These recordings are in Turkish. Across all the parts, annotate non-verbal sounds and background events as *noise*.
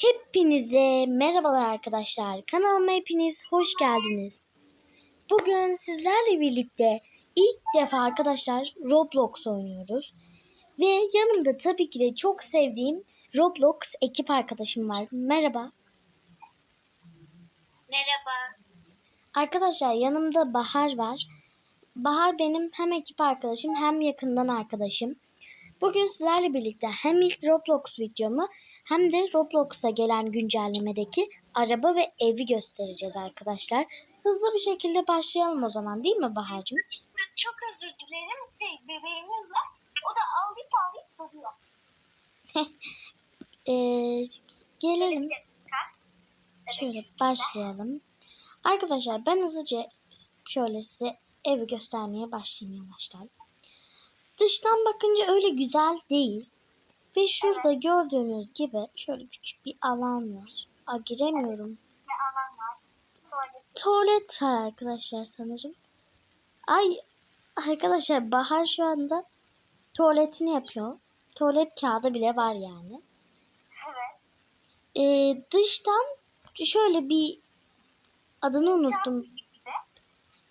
Hepinize merhabalar arkadaşlar. Kanalıma hepiniz hoş geldiniz. Bugün sizlerle birlikte ilk defa arkadaşlar Roblox oynuyoruz. Ve yanımda tabii ki de çok sevdiğim Roblox ekip arkadaşım var. Merhaba. Merhaba. Arkadaşlar yanımda Bahar var. Bahar benim hem ekip arkadaşım hem yakından arkadaşım. Bugün sizlerle birlikte hem ilk Roblox videomu hem de Roblox'a gelen güncellemedeki araba ve evi göstereceğiz arkadaşlar. Hızlı bir şekilde başlayalım o zaman değil mi Bahar'cığım? Çok özür dilerim. Şey, bebeğimiz var. O da ağlayıp ağlayıp duruyor. *laughs* Ee, gelelim. Şöyle başlayalım. Arkadaşlar ben hızlıca şöyle size evi göstermeye başlayayım yavaştan. Dıştan bakınca öyle güzel değil. Ve şurada gördüğünüz gibi şöyle küçük bir alan var. Aa, giremiyorum. Bir alan var. Tuvalet. Tuvalet var arkadaşlar sanırım. Ay arkadaşlar Bahar şu anda tuvaletini yapıyor. Tuvalet kağıdı bile var yani. Evet. Ee, dıştan şöyle bir adını unuttum.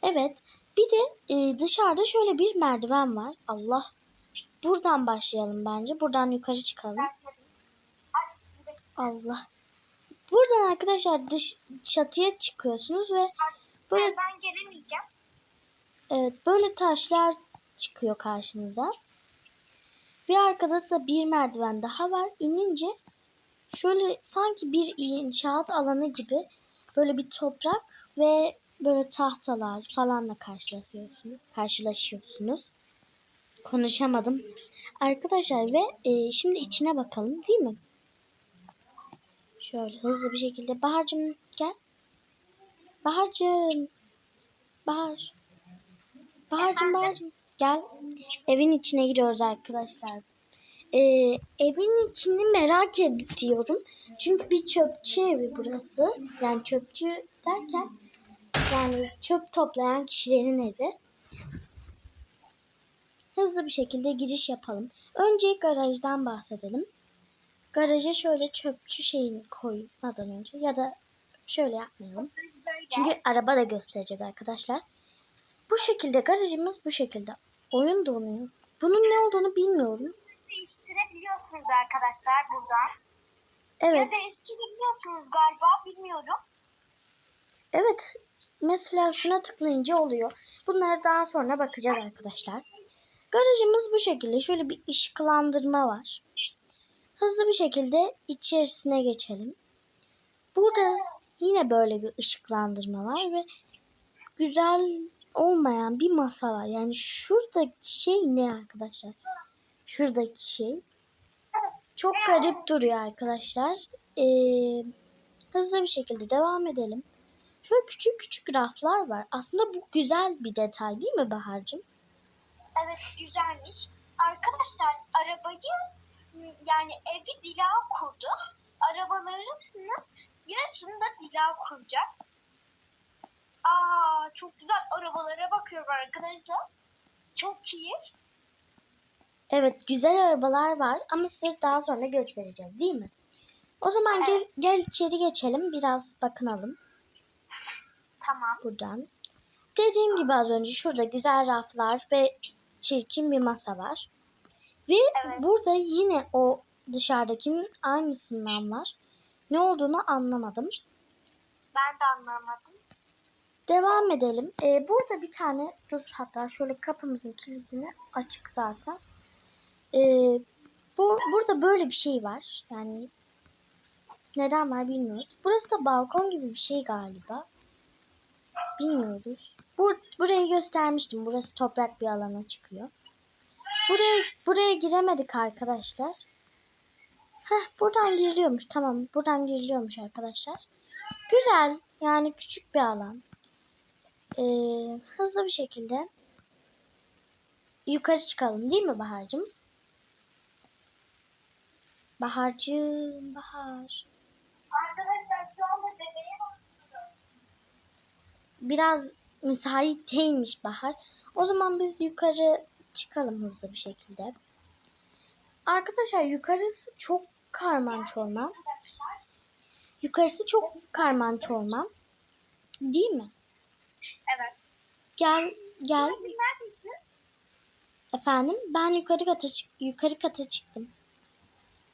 Evet. Bir de e, dışarıda şöyle bir merdiven var. Allah. Buradan başlayalım bence. Buradan yukarı çıkalım. Allah. Buradan arkadaşlar dış çatıya çıkıyorsunuz ve böyle Ben, ben gelemeyeceğim. evet böyle taşlar çıkıyor karşınıza. Bir arkada da bir merdiven daha var. İnince şöyle sanki bir inşaat alanı gibi böyle bir toprak ve böyle tahtalar falanla karşılaşıyorsunuz. Karşılaşıyorsunuz. Konuşamadım. Arkadaşlar ve e, şimdi içine bakalım değil mi? Şöyle hızlı bir şekilde. Bahar'cığım gel. Bahar'cığım. Bahar. Bahar'cığım Bahar'cığım. Gel. Evin içine giriyoruz arkadaşlar. Ee, evin içini merak ediyorum. Çünkü bir çöpçü evi burası. Yani çöpçü derken yani çöp toplayan kişilerin evi. Hızlı bir şekilde giriş yapalım. Önce garajdan bahsedelim. Garaja şöyle çöpçü şeyini koymadan önce ya da şöyle yapmayalım. Çünkü araba da göstereceğiz arkadaşlar. Bu şekilde garajımız bu şekilde. Oyun donuyor. Bunun ne olduğunu bilmiyorum. Değiştirebiliyorsunuz arkadaşlar buradan. Evet, Ya değiştirebiliyorsunuz galiba bilmiyorum. evet. Mesela şuna tıklayınca oluyor. Bunlara daha sonra bakacağız arkadaşlar. Garajımız bu şekilde. Şöyle bir ışıklandırma var. Hızlı bir şekilde içerisine geçelim. Burada yine böyle bir ışıklandırma var ve güzel olmayan bir masa var. Yani şuradaki şey ne arkadaşlar? Şuradaki şey çok garip duruyor arkadaşlar. Ee, hızlı bir şekilde devam edelim. Şöyle küçük küçük raflar var. Aslında bu güzel bir detay değil mi Bahar'cığım? Evet güzelmiş. Arkadaşlar arabayı yani evi Dila kurdu. Arabalarının yarısını da Dila kuracak. Aa çok güzel arabalara bakıyorum arkadaşlar. Çok iyi. Evet güzel arabalar var ama size daha sonra göstereceğiz değil mi? O zaman gel, gel içeri geçelim biraz bakınalım Tamam. buradan. Dediğim gibi az önce şurada güzel raflar ve çirkin bir masa var. Ve Evet. burada yine o dışarıdakinin aynısından var. Ne olduğunu anlamadım. Ben de anlamadım. Devam edelim. Ee, burada bir tane dur hatta şöyle kapımızın kilidini açık zaten. Ee, bu burada böyle bir şey var. Yani neden var bilmiyoruz. Burası da balkon gibi bir şey galiba. Bilmiyoruz. Bu, burayı göstermiştim. Burası toprak bir alana çıkıyor. Buraya buraya giremedik arkadaşlar. Heh, buradan giriliyormuş. Tamam, buradan giriliyormuş arkadaşlar. Güzel. Yani küçük bir alan. Ee, hızlı bir şekilde yukarı çıkalım değil mi Bahar'cığım? Bahar'cığım, Bahar. Arkadaşlar şu anda bebeğe bakıyorum. Biraz müsait değilmiş Bahar. O zaman biz yukarı çıkalım hızlı bir şekilde. Arkadaşlar yukarısı çok karman çorman. Yukarısı çok karman çorman. Değil mi? Evet. Gel gel efendim. Ben yukarı kata çık yukarı kata çıktım.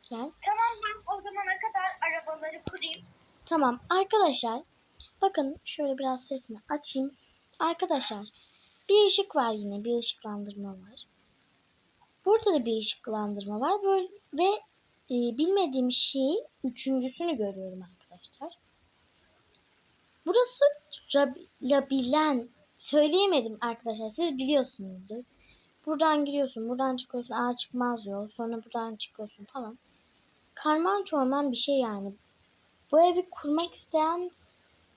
Gel. Tamam ben o zamana kadar arabaları kurayım. Tamam arkadaşlar. Bakın şöyle biraz sesini açayım. Arkadaşlar bir ışık var yine bir ışıklandırma var. Burada da bir ışıklandırma var. Böyle ve e, bilmediğim şeyin üçüncüsünü görüyorum arkadaşlar. Burası rab- labirent. Söyleyemedim arkadaşlar. Siz biliyorsunuzdur. Buradan giriyorsun, buradan çıkıyorsun. Aa çıkmaz yol. Sonra buradan çıkıyorsun falan. Karman çorman bir şey yani. Bu evi kurmak isteyen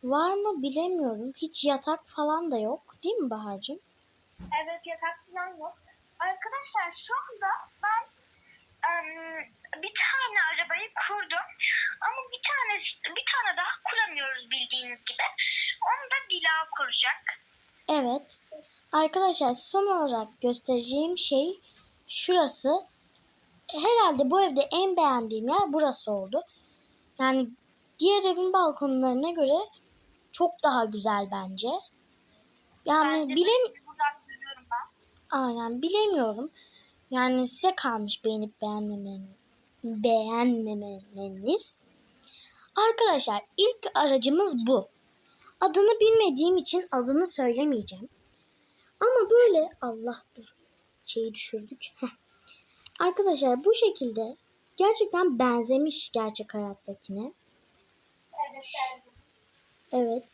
var mı bilemiyorum. Hiç yatak falan da yok. Değil mi Bahar'cığım? Evet yatak falan yok. Arkadaşlar şu anda ben em, bir tane arabayı kurdum. Ama bir tane bir tane daha kuramıyoruz bildiğiniz gibi. Onu da Dila kuracak. Evet. Arkadaşlar son olarak göstereceğim şey şurası. Herhalde bu evde en beğendiğim yer burası oldu. Yani diğer evin balkonlarına göre çok daha güzel bence. Yani de bilem ben. aynen bilemiyorum. Yani size kalmış beğenip beğenmemeniz. Beğenmemeniz. Arkadaşlar ilk aracımız bu. Adını bilmediğim için adını söylemeyeceğim. Ama böyle Allah dur şeyi düşürdük. Heh. Arkadaşlar bu şekilde gerçekten benzemiş gerçek hayattakine. Evet, evet. Evet.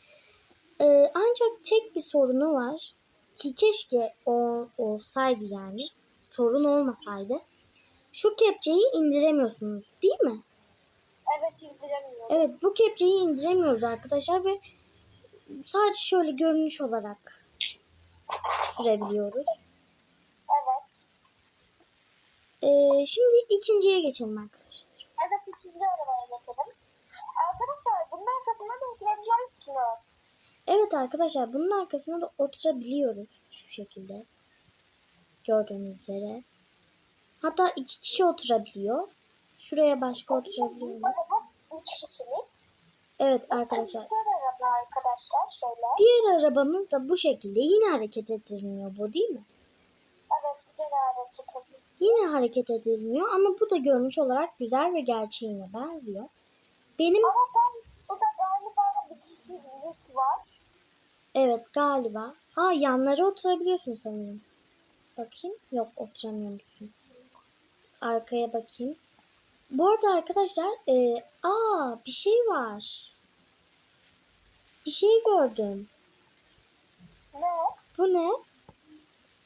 Ee, ancak tek bir sorunu var ki keşke o olsaydı yani sorun olmasaydı. Şu kepçeyi indiremiyorsunuz değil mi? Evet indiremiyorum. Evet bu kepçeyi indiremiyoruz arkadaşlar ve sadece şöyle görünüş olarak sürebiliyoruz. Evet. Ee, şimdi ikinciye geçelim arkadaşlar. Evet ikinci arabaya geçelim. Arkadaşlar bunun arkasına da oturabiliyor musunuz? Evet arkadaşlar bunun arkasına da oturabiliyoruz şu şekilde. Gördüğünüz üzere. Hatta iki kişi oturabiliyor. Şuraya başka oturabiliyor. Bu kişilik. Evet arkadaşlar. Diğer arabamız da bu şekilde. Yine hareket ettirmiyor bu değil mi? Yine hareket edilmiyor ama bu da görünüş olarak güzel ve gerçeğine benziyor. Benim Ama ben burada galiba bir var. Evet galiba. Ha yanlara oturabiliyorsun sanırım. Bakayım. Yok oturamıyormuşsun. Arkaya bakayım. Bu arada arkadaşlar e, aa bir şey var. Bir şey gördüm. Ne? Bu ne?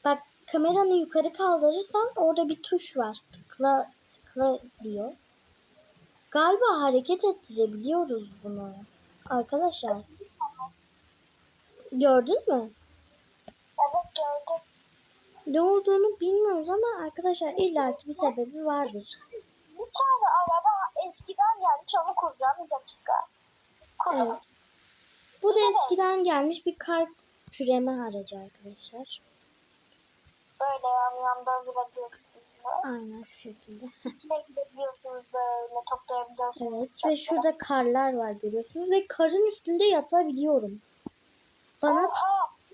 Bak kameranı yukarı kaldırırsan orada bir tuş var. Tıkla tıkla diyor. Galiba hareket ettirebiliyoruz bunu. Arkadaşlar. Gördün mü? Evet gördüm. Ne olduğunu bilmiyoruz ama arkadaşlar illaki bir sebebi vardır. Bir tane araba eskiden gelmiş onu kuracağım bir dakika. Kuralım. Evet. Bu da eskiden gelmiş bir kalp küreme aracı arkadaşlar. Böyle yan yandan durabiliyorsunuz. Aynen şu şekilde. *laughs* İçine gidebiliyorsunuz böyle toplayabiliyorsunuz. Evet ve şurada karlar var görüyorsunuz ve karın üstünde yatabiliyorum. Bana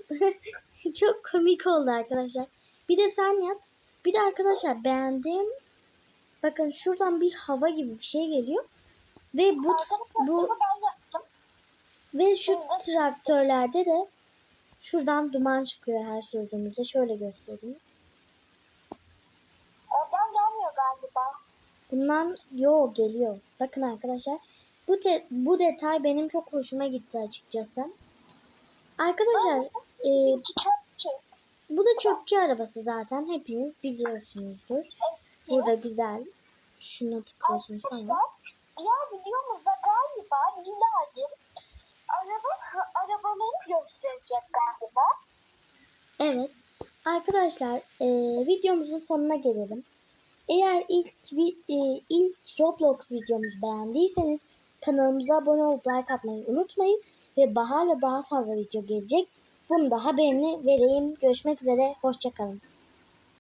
*laughs* çok komik oldu arkadaşlar. Bir de sen yat. Bir de arkadaşlar beğendiğim bakın şuradan bir hava gibi bir şey geliyor. Ve bu bu ve şu traktörlerde de şuradan duman çıkıyor her sürdüğümüzde. Şöyle göstereyim. Oradan gelmiyor galiba. Bundan yo geliyor. Bakın arkadaşlar. Bu bu detay benim çok hoşuma gitti açıkçası. Arkadaşlar e, Çöpçü. bu da çöpçü arabası zaten hepiniz biliyorsunuzdur. Burada güzel. Şuna tıklıyorsunuz falan. Ya biliyor musunuz da galiba Lila'cığım araba, arabaları gösterecek galiba. Evet. Arkadaşlar e, videomuzun sonuna gelelim. Eğer ilk e, ilk Roblox videomuzu beğendiyseniz kanalımıza abone olup like atmayı unutmayın. Ve Bahar'la daha fazla video gelecek. Bunu da haberini vereyim. Görüşmek üzere. Hoşçakalın.